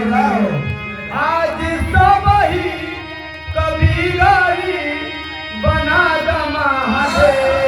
आज सब ही कभी बना दमा है